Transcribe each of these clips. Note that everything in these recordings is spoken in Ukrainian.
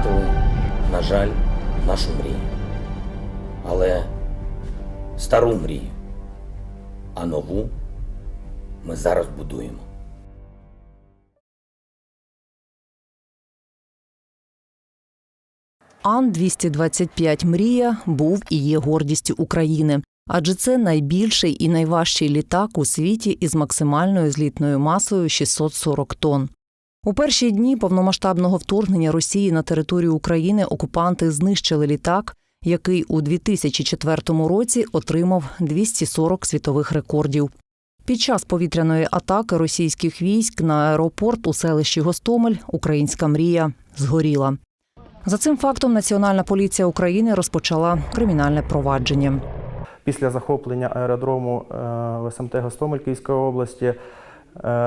втратили, на жаль, нашу мрію. Але стару мрію, а нову ми зараз будуємо. Ан-225 «Мрія» був і є гордістю України, адже це найбільший і найважчий літак у світі із максимальною злітною масою 640 тонн. У перші дні повномасштабного вторгнення Росії на територію України окупанти знищили літак, який у 2004 році отримав 240 світових рекордів. Під час повітряної атаки російських військ на аеропорт у селищі Гостомель українська мрія згоріла. За цим фактом Національна поліція України розпочала кримінальне провадження. Після захоплення аеродрому е, в СМТ Гостомель Київської області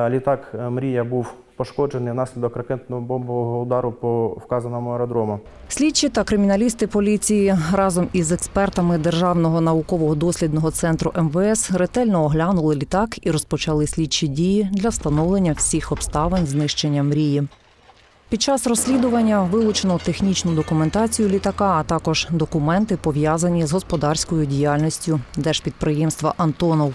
літак е, Мрія був пошкоджений внаслідок ракетно-бомбового удару по вказаному аеродрому. Слідчі та криміналісти поліції разом із експертами Державного наукового дослідного центру МВС ретельно оглянули літак і розпочали слідчі дії для встановлення всіх обставин знищення мрії. Під час розслідування вилучено технічну документацію літака, а також документи, пов'язані з господарською діяльністю держпідприємства Антонов.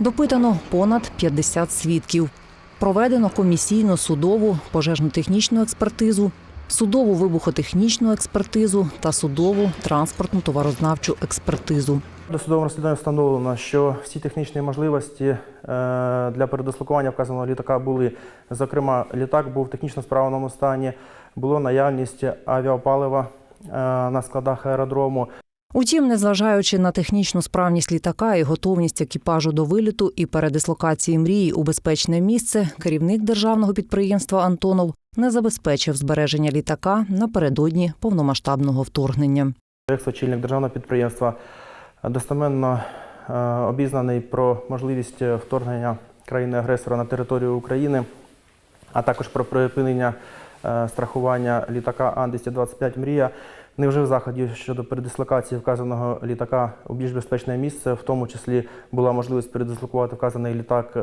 Допитано понад 50 свідків. Проведено комісійну судову пожежно-технічну експертизу, судову вибухотехнічну експертизу та судову транспортну товарознавчу експертизу. Досудовим розслідуванням встановлено, що всі технічні можливості е, для передислокування вказаного літака були. Зокрема, літак був в технічно справному стані, було наявність авіапалива е, на складах аеродрому. Утім, незважаючи на технічну справність літака і готовність екіпажу до виліту і передислокації мрії у безпечне місце, керівник державного підприємства Антонов не забезпечив збереження літака напередодні повномасштабного вторгнення. Як очільник державного підприємства достеменно е, обізнаний про можливість вторгнення країни-агресора на територію України, а також про припинення е, страхування літака Ан-225 Мрія, не вжив заходів щодо передислокації вказаного літака у більш безпечне місце. В тому числі була можливість передислокувати вказаний літак е,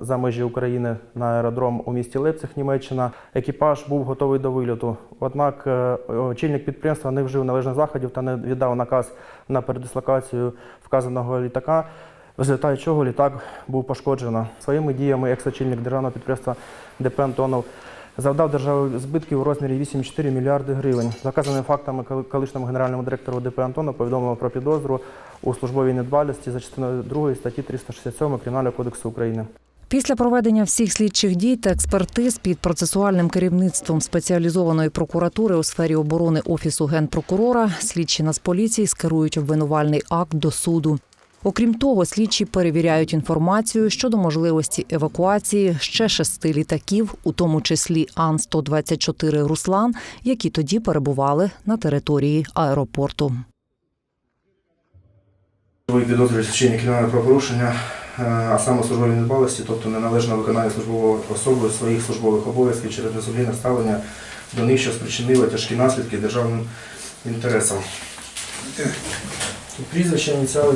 за межі України на аеродром у місті Лейпциг, Німеччина. Екіпаж був готовий до вильоту. Однак е, очільник підприємства не вжив належних заходів та не віддав наказ на передислокацію вказаного літака. В результаті чого літак був пошкоджено. Своїми діями екс-очільник державного підприємства ДП Антонов завдав державі збитків у розмірі 8,4 мільярди гривень. За вказаними фактами колишньому генеральному директору ДП Антонов повідомили про підозру у службовій недбалості за частиною 2 статті 367 Кримінального кодексу України. Після проведення всіх слідчих дій та експертиз під процесуальним керівництвом спеціалізованої прокуратури у сфері оборони офісу генпрокурора слідчі Нацполіції скерують обвинувальний акт до суду. Окрім того, слідчі перевіряють інформацію щодо можливості евакуації ще шести літаків, у тому числі Ан-124 Руслан, які тоді перебували на території аеропорту. Ви підозрюєте вчинення кримінального правопорушення, е, а саме службовій недбалості, тобто неналежного виконання службовою особою своїх службових обов'язків через несумлінне ставлення до них, що спричинило тяжкі наслідки державним інтересам. Прізвище, ініціали.